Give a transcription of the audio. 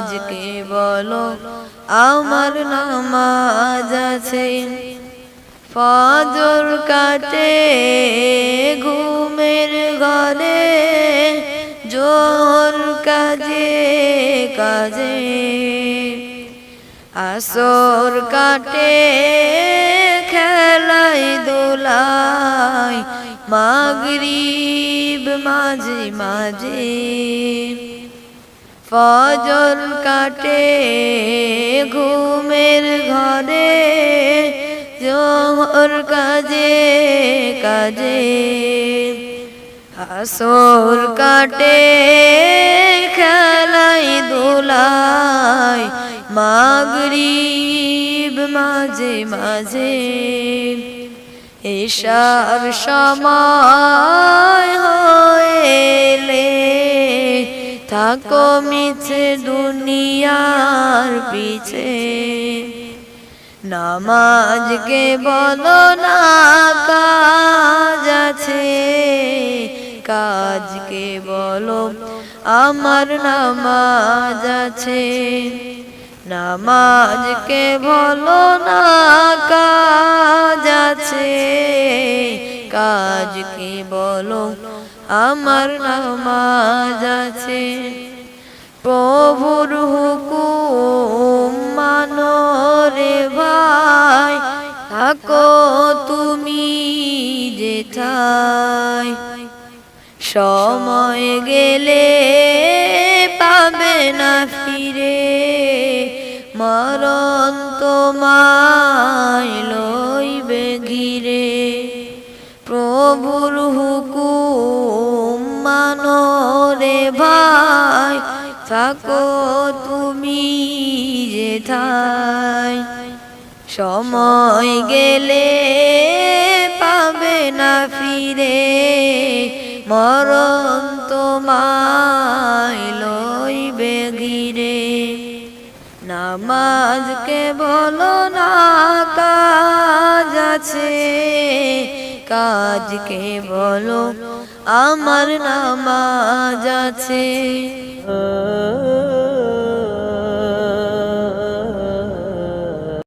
কাজকে বলো, আমার নামাজ আছে। ফজর কাটে, ঘুমের ঘরে জোর কাজে কাজে। আসর কাটে খেলাই দোলাই মাগরিব মাঝে মাঝে। ফজর কাটে, ঘুমের ঘরে জোহর কাজে কাজে। আসর কাটে, খেলাই দোলাই মাগরিব মাঝে মাঝে। এশার সময় থাকো মিছে দুনিয়ার পিছে। নামাজকে বলো না, কাজ আছে। কাজকে বলো, আমার নামাজ আছে। নামাজকে বলো না কাজকে বলো? আমার নামাজ আছে। প্রভুর হুকুম মানো রে ভাই, থাকো তুমি যেথায়। সময় গেলে পাবে না ফিরে, মরণ তোমায় প্রভুর হুকুম মানো রে ভাই, থাকো তুমি যেথায় সময় গেলে পাবে না ফিরে, মরণ তোমায় লইবে ঘিরে। নামাজকে বলো না কাজ আছে কাজকে বলো? আমার নামাজ আছে।